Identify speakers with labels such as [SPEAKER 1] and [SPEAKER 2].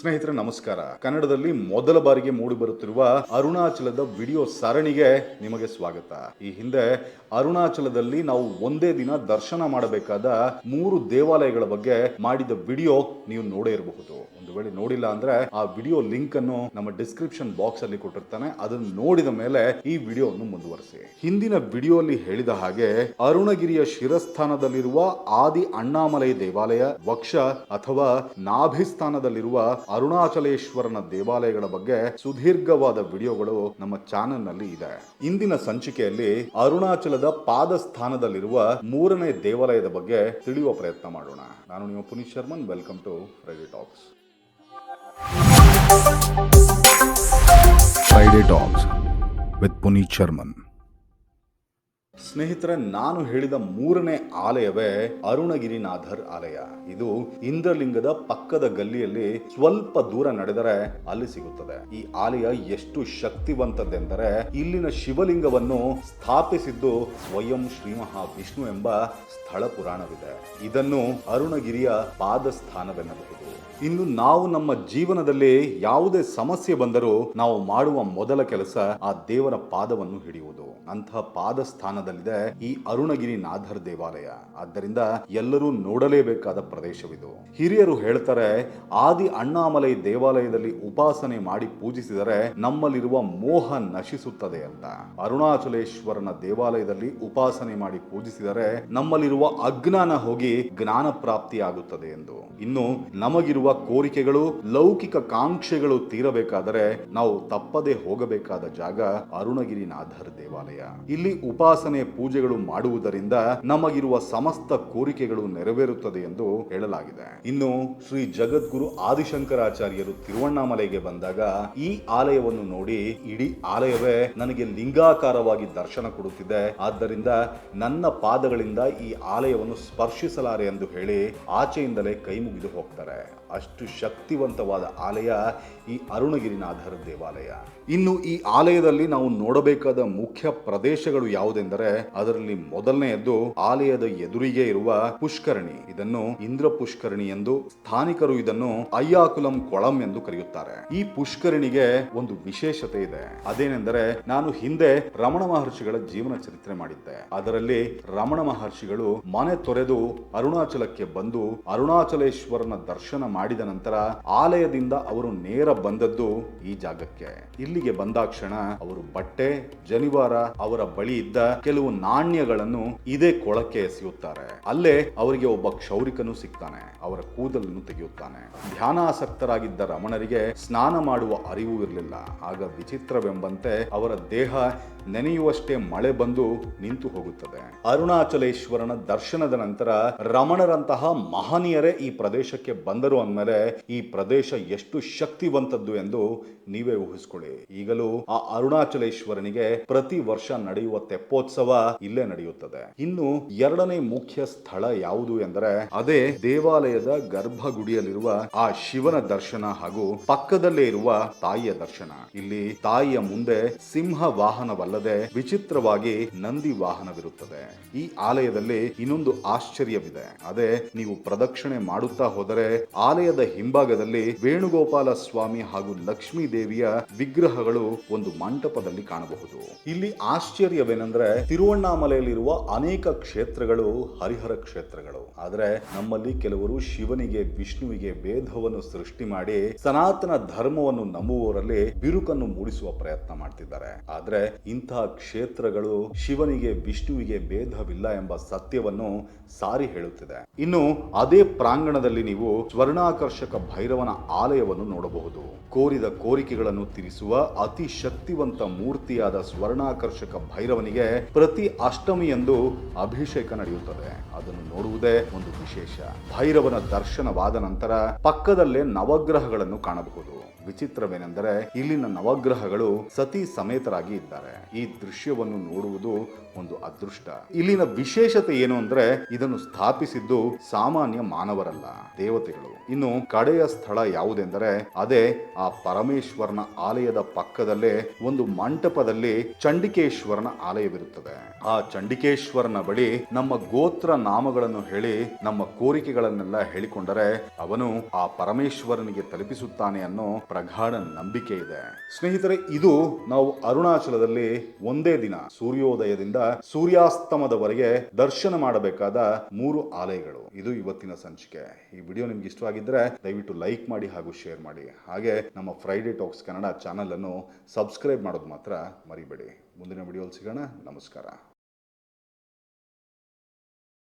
[SPEAKER 1] ಸ್ನೇಹಿತರೆ, ನಮಸ್ಕಾರ. ಕನ್ನಡದಲ್ಲಿ ಮೊದಲ ಬಾರಿಗೆ ಮೂಡಿ ಬರುತ್ತಿರುವ ಅರುಣಾಚಲದ ವಿಡಿಯೋ ಸರಣಿಗೆ ನಿಮಗೆ ಸ್ವಾಗತ. ಈ ಹಿಂದೆ ಅರುಣಾಚಲದಲ್ಲಿ ನಾವು ಒಂದೇ ದಿನ ದರ್ಶನ ಮಾಡಬೇಕಾದ ಮೂರು ದೇವಾಲಯಗಳ ಬಗ್ಗೆ ಮಾಡಿದ ವಿಡಿಯೋ ನೀವು ನೋಡೇ ಇರಬಹುದು. ಒಂದು ವೇಳೆ ನೋಡಿಲ್ಲ ಅಂದ್ರೆ ಆ ವಿಡಿಯೋ ಲಿಂಕ್ ಅನ್ನು ನಮ್ಮ ಡಿಸ್ಕ್ರಿಪ್ಷನ್ ಬಾಕ್ಸ್ ಅಲ್ಲಿ ಕೊಟ್ಟಿರ್ತಾನೆ. ಅದನ್ನು ನೋಡಿದ ಮೇಲೆ ಈ ವಿಡಿಯೋವನ್ನು ಮುಂದುವರಿಸಿ. ಹಿಂದಿನ ವಿಡಿಯೋ ಅಲ್ಲಿ ಹೇಳಿದ ಹಾಗೆ ಅರುಣಗಿರಿಯ ಶಿರಸ್ಥಾನದಲ್ಲಿರುವ ಆದಿ ಅಣ್ಣಾಮಲೈ ದೇವಾಲಯ, ವಕ್ಷ ಅಥವಾ ನಾಭಿಸ್ಥಾನದಲ್ಲಿರುವ ಅರುಣಾಚಲೇಶ್ವರನ ದೇವಾಲಯಗಳ ಬಗ್ಗೆ ಸುದೀರ್ಘವಾದ ವಿಡಿಯೋಗಳು ನಮ್ಮ ಚಾನೆಲ್ನಲ್ಲಿ ಇದೆ. ಇಂದಿನ ಸಂಚಿಕೆಯಲ್ಲಿ ಅರುಣಾಚಲದ ಪಾದಸ್ಥಾನದಲ್ಲಿರುವ ಮೂರನೇ ದೇವಾಲಯದ ಬಗ್ಗೆ ತಿಳಿಯುವ ಪ್ರಯತ್ನ ಮಾಡೋಣ. ನಾನು ನಿಮ್ಮ Puneeth Sharman, welcome to Friday talks Friday talks with Puneeth Sharman. ಸ್ನೇಹಿತರೆ, ನಾನು ಹೇಳಿದ ಮೂರನೇ ಆಲಯವೇ ಅರುಣಗಿರಿನಾಥರ್ ಆಲಯ. ಇದು ಇಂದ್ರಲಿಂಗದ ಪಕ್ಕದ ಗಲ್ಲಿಯಲ್ಲಿ ಸ್ವಲ್ಪ ದೂರ ನಡೆದರೆ ಅಲ್ಲಿ ಸಿಗುತ್ತದೆ. ಈ ಆಲಯ ಎಷ್ಟು ಶಕ್ತಿವಂತದ್ದೆಂದರೆ, ಇಲ್ಲಿನ ಶಿವಲಿಂಗವನ್ನು ಸ್ಥಾಪಿಸಿದ್ದು ಸ್ವಯಂ ಶ್ರೀ ಮಹಾವಿಷ್ಣು ಎಂಬ ಸ್ಥಳ ಪುರಾಣವಿದೆ. ಇದನ್ನು ಅರುಣಗಿರಿಯ ಪಾದಸ್ಥಾನವೆನ್ನಬಹುದು. ಇನ್ನು ನಾವು ನಮ್ಮ ಜೀವನದಲ್ಲಿ ಯಾವುದೇ ಸಮಸ್ಯೆ ಬಂದರೂ ನಾವು ಮಾಡುವ ಮೊದಲ ಕೆಲಸ ಆ ದೇವರ ಪಾದವನ್ನು ಹಿಡಿಯುವುದು. ಅಂತಹ ಪಾದ ಸ್ಥಾನದಲ್ಲಿದೆ ಈ ಅರುಣಗಿರಿ ನಾಧರ್ ದೇವಾಲಯ. ಆದ್ದರಿಂದ ಎಲ್ಲರೂ ನೋಡಲೇಬೇಕಾದ ಪ್ರದೇಶವಿದು. ಹಿರಿಯರು ಹೇಳ್ತಾರೆ, ಆದಿ ಅಣ್ಣಾಮಲೈ ದೇವಾಲಯದಲ್ಲಿ ಉಪಾಸನೆ ಮಾಡಿ ಪೂಜಿಸಿದರೆ ನಮ್ಮಲ್ಲಿರುವ ಮೋಹ ನಶಿಸುತ್ತದೆ ಅಂತ. ಅರುಣಾಚಲೇಶ್ವರನ ದೇವಾಲಯದಲ್ಲಿ ಉಪಾಸನೆ ಮಾಡಿ ಪೂಜಿಸಿದರೆ ನಮ್ಮಲ್ಲಿರುವ ಅಜ್ಞಾನ ಹೋಗಿ ಜ್ಞಾನ ಪ್ರಾಪ್ತಿಯಾಗುತ್ತದೆ ಎಂದು. ಇನ್ನು ನಮಗಿರುವ ಕೋರಿಕೆಗಳು, ಲೌಕಿಕ ಕಾಂಕ್ಷೆಗಳು ತೀರಬೇಕಾದರೆ ನಾವು ತಪ್ಪದೆ ಹೋಗಬೇಕಾದ ಜಾಗ ಅರುಣಗಿರಿನಾಥರ್ ದೇವಾಲಯ. ಇಲ್ಲಿ ಉಪಾಸನೆ ಪೂಜೆಗಳು ಮಾಡುವುದರಿಂದ ನಮಗಿರುವ ಸಮಸ್ತ ಕೋರಿಕೆಗಳು ನೆರವೇರುತ್ತದೆ ಎಂದು ಹೇಳಲಾಗಿದೆ. ಇನ್ನು ಶ್ರೀ ಜಗದ್ಗುರು ಆದಿಶಂಕರಾಚಾರ್ಯರು ತಿರುವಣ್ಣಾಮಲೆಗೆ ಬಂದಾಗ ಈ ಆಲಯವನ್ನು ನೋಡಿ ಇಡೀ ಆಲಯವೇ ನನಗೆ ಲಿಂಗಾಕಾರವಾಗಿ ದರ್ಶನ ಕೊಡುತ್ತಿದೆ. ಆದ್ದರಿಂದ ನನ್ನ ಪಾದಗಳಿಂದ ಈ ಆಲಯವನ್ನು ಸ್ಪರ್ಶಿಸಲಾರೆ ಎಂದು ಹೇಳಿ ಆಚೆಯಿಂದಲೇ ಕೈ ಮುಗಿದು ಹೋಗ್ತಾರೆ. ಅಷ್ಟು ಶಕ್ತಿವಂತವಾದ ಆಲಯ ಈ ಅರುಣಗಿರಿನಾಥರ ದೇವಾಲಯ. ಇನ್ನು ಈ ಆಲಯದಲ್ಲಿ ನಾವು ನೋಡಬೇಕಾದ ಮುಖ್ಯ ಪ್ರದೇಶಗಳು ಯಾವುದೆಂದರೆ, ಅದರಲ್ಲಿ ಮೊದಲನೆಯದ್ದು ಆಲಯದ ಎದುರಿಗೆ ಇರುವ ಪುಷ್ಕರಣಿ. ಇದನ್ನು ಇಂದ್ರ ಪುಷ್ಕರಣಿ ಎಂದು ಸ್ಥಾನಿಕರು ಇದನ್ನು ಅಯ್ಯಾಕುಲಂ ಕೊಳಂ ಎಂದು ಕರೆಯುತ್ತಾರೆ. ಈ ಪುಷ್ಕರಣಿಗೆ ಒಂದು ವಿಶೇಷತೆ ಇದೆ. ಅದೇನೆಂದರೆ, ನಾನು ಹಿಂದೆ ರಮಣ ಮಹರ್ಷಿಗಳ ಜೀವನ ಚರಿತ್ರೆ ಮಾಡಿದ್ದೆ. ಅದರಲ್ಲಿ ರಮಣ ಮಹರ್ಷಿಗಳು ಮನೆ ತೊರೆದು ಅರುಣಾಚಲಕ್ಕೆ ಬಂದು ಅರುಣಾಚಲೇಶ್ವರನ ದರ್ಶನ ಮಾಡಿದ ನಂತರ ಆಲಯದಿಂದ ಅವರು ನೇರ ಬಂದದ್ದು ಈ ಜಾಗಕ್ಕೆ. ಇಲ್ಲಿಗೆ ಬಂದಾಕ್ಷಣ ಅವರು ಬಟ್ಟೆ, ಜನಿವಾರ, ಅವರ ಬಳಿ ಇದ್ದ ಕೆಲವು ನಾಣ್ಯಗಳನ್ನು ಇದೇ ಕೊಳಕ್ಕೆ ಎಸೆಯುತ್ತಾರೆ. ಅಲ್ಲೇ ಅವರಿಗೆ ಒಬ್ಬ ಕ್ಷೌರಿಕನು ಸಿಗ್ತಾನೆ. ಅವರ ಕೂದಲನ್ನು ತೆಗೆಯುತ್ತಾನೆ. ಧ್ಯಾನಾಸಕ್ತರಾಗಿದ್ದ ರಮಣರಿಗೆ ಸ್ನಾನ ಮಾಡುವ ಅರಿವು ಇರಲಿಲ್ಲ. ಆಗ ವಿಚಿತ್ರವೆಂಬಂತೆ ಅವರ ದೇಹ ನೆನೆಯುವಷ್ಟೇ ಮಳೆ ಬಂದು ನಿಂತು ಹೋಗುತ್ತದೆ. ಅರುಣಾಚಲೇಶ್ವರನ ದರ್ಶನದ ನಂತರ ರಮಣರಂತಹ ಮಹನೀಯರೇ ಈ ಪ್ರದೇಶಕ್ಕೆ ಬಂದರು ಅಂದಮೇಲೆ ಈ ಪ್ರದೇಶ ಎಷ್ಟು ಶಕ್ತಿವಂತದ್ದು ಎಂದು ನೀವೇ ಊಹಿಸಿಕೊಳ್ಳಿ. ಈಗಲೂ ಆ ಅರುಣಾಚಲೇಶ್ವರನಿಗೆ ಪ್ರತಿ ವರ್ಷ ನಡೆಯುವ ತೆಪ್ಪೋತ್ಸವ ಇಲ್ಲೇ ನಡೆಯುತ್ತದೆ. ಇನ್ನು ಎರಡನೇ ಮುಖ್ಯ ಸ್ಥಳ ಯಾವುದು ಎಂದರೆ ಅದೇ ದೇವಾಲಯದ ಗರ್ಭಗುಡಿಯಲ್ಲಿರುವ ಆ ಶಿವನ ದರ್ಶನ ಹಾಗೂ ಪಕ್ಕದಲ್ಲೇ ಇರುವ ತಾಯಿಯ ದರ್ಶನ. ಇಲ್ಲಿ ತಾಯಿಯ ಮುಂದೆ ಸಿಂಹ ವಾಹನವಲ್ಲದೆ ವಿಚಿತ್ರವಾಗಿ ನಂದಿ ವಾಹನವಿರುತ್ತದೆ. ಈ ಆಲಯದಲ್ಲಿ ಇನ್ನೊಂದು ಆಶ್ಚರ್ಯವಿದೆ. ಅದೇ ನೀವು ಪ್ರದಕ್ಷಿಣೆ ಮಾಡುತ್ತಾ ಹೋದರೆ ಆಲಯದ ಹಿಂಭಾಗದಲ್ಲಿ ವೇಣುಗೋಪಾಲ ಸ್ವಾಮಿ ಹಾಗೂ ಲಕ್ಷ್ಮೀ ದೇವಿಯ ವಿಗ್ರಹಗಳು ಒಂದು ಮಂಟಪದಲ್ಲಿ ಕಾಣಬಹುದು. ಇಲ್ಲಿ ಆಶ್ಚರ್ಯವೇನೆಂದ್ರೆ ತಿರುವಣ್ಣಾಮಲೆಯಲ್ಲಿರುವ ಅನೇಕ ಕ್ಷೇತ್ರಗಳು ಹರಿಹರ ಕ್ಷೇತ್ರಗಳು. ಆದರೆ ನಮ್ಮಲ್ಲಿ ಕೆಲವರು ಶಿವನಿಗೆ, ವಿಷ್ಣುವಿಗೆ ಭೇದವನ್ನು ಸೃಷ್ಟಿ ಮಾಡಿ ಸನಾತನ ಧರ್ಮವನ್ನು ನಂಬುವವರಲ್ಲಿ ಬಿರುಕನ್ನು ಮೂಡಿಸುವ ಪ್ರಯತ್ನ ಮಾಡ್ತಿದ್ದಾರೆ. ಆದ್ರೆ ಇಂತಹ ಕ್ಷೇತ್ರಗಳು ಶಿವನಿಗೆ, ವಿಷ್ಣುವಿಗೆ ಭೇದವಿಲ್ಲ ಎಂಬ ಸತ್ಯವನ್ನು ಸಾರಿ ಹೇಳುತ್ತಿದೆ. ಇನ್ನು ಅದೇ ಪ್ರಾಂಗಣದಲ್ಲಿ ನೀವು ಸ್ವರ್ಣಾಕರ್ಷಕ ಭೈರವನ ಆಲಯವನ್ನು ನೋಡಬಹುದು. ಕೋರಿದ ಕೋರಿಕೆಗಳನ್ನು ತೀರಿಸುವ ಅತಿ ಶಕ್ತಿವಂತ ಮೂರ್ತಿಯಾದ ಸ್ವರ್ಣಾಕರ್ಷಕ ಭೈರವನಿಗೆ ಪ್ರತಿ ಅಷ್ಟಮಿಯಂದು ಅಭಿಷೇಕ ನಡೆಯುತ್ತದೆ. ಅದನ್ನು ನೋಡುವುದೇ ಒಂದು ವಿಶೇಷ. ಭೈರವನ ದರ್ಶನವಾದ ನಂತರ ಪಕ್ಕದಲ್ಲೇ ನವಗ್ರಹಗಳನ್ನು ಕಾಣಬಹುದು. ವಿಚಿತ್ರವೇನೆಂದರೆ ಇಲ್ಲಿನ ನವಗ್ರಹಗಳು ಸತಿ ಸಮೇತರಾಗಿ ಇದ್ದಾರೆ. ಈ ದೃಶ್ಯವನ್ನು ನೋಡುವುದು ಒಂದು ಅದೃಷ್ಟ. ಇಲ್ಲಿನ ವಿಶೇಷತೆ ಏನು ಅಂದ್ರೆ ಇದನ್ನು ಸ್ಥಾಪಿಸಿದ್ದು ಸಾಮಾನ್ಯ ಮಾನವರಲ್ಲ, ದೇವತೆಗಳು. ಇನ್ನು ಕಡೆಯ ಸ್ಥಳ ಯಾವುದೆಂದರೆ ಅದೇ ಆ ಪರಮೇಶ್ವರನ ಆಲಯದ ಪಕ್ಕದಲ್ಲೇ ಒಂದು ಮಂಟಪದಲ್ಲಿ ಚಂಡಿಕೇಶ್ವರನ ಆಲಯವಿರುತ್ತದೆ. ಆ ಚಂಡಿಕೇಶ್ವರನ ಬಳಿ ನಮ್ಮ ಗೋತ್ರ ನಾಮಗಳನ್ನು ಹೇಳಿ, ನಮ್ಮ ಕೋರಿಕೆಗಳನ್ನೆಲ್ಲ ಹೇಳಿಕೊಂಡರೆ ಅವನು ಆ ಪರಮೇಶ್ವರನಿಗೆ ತಲುಪಿಸುತ್ತಾನೆ ಅನ್ನೋ ಪ್ರಗಾಢ ನಂಬಿಕೆ ಇದೆ. ಸ್ನೇಹಿತರೆ, ಇದು ನಾವು ಅರುಣಾಚಲದಲ್ಲಿ ಒಂದೇ ದಿನ, ಸೂರ್ಯೋದಯದಿಂದ ಸೂರ್ಯಾಸ್ತಮದವರೆಗೆ ದರ್ಶನ ಮಾಡಬೇಕಾದ ಮೂರು ಆಲಯಗಳು. ಇದು ಇವತ್ತಿನ ಸಂಚಿಕೆ. ಈ ವಿಡಿಯೋ ನಿಮ್ಗೆ ಇಷ್ಟವಾಗಿದ್ರೆ ದಯವಿಟ್ಟು ಲೈಕ್ ಮಾಡಿ ಹಾಗೂ ಶೇರ್ ಮಾಡಿ. ಹಾಗೆ ನಮ್ಮ ಫ್ರೈಡೆ ಟಾಕ್ಸ್ ಕನ್ನಡ ಚಾನಲ್ ಅನ್ನು ಸಬ್ಸ್ಕ್ರೈಬ್ ಮಾಡೋದು ಮಾತ್ರ ಮರಿಬೇಡಿ. ಮುಂದಿನ ವಿಡಿಯೋಲಿ ಸಿಗೋಣ. ನಮಸ್ಕಾರ.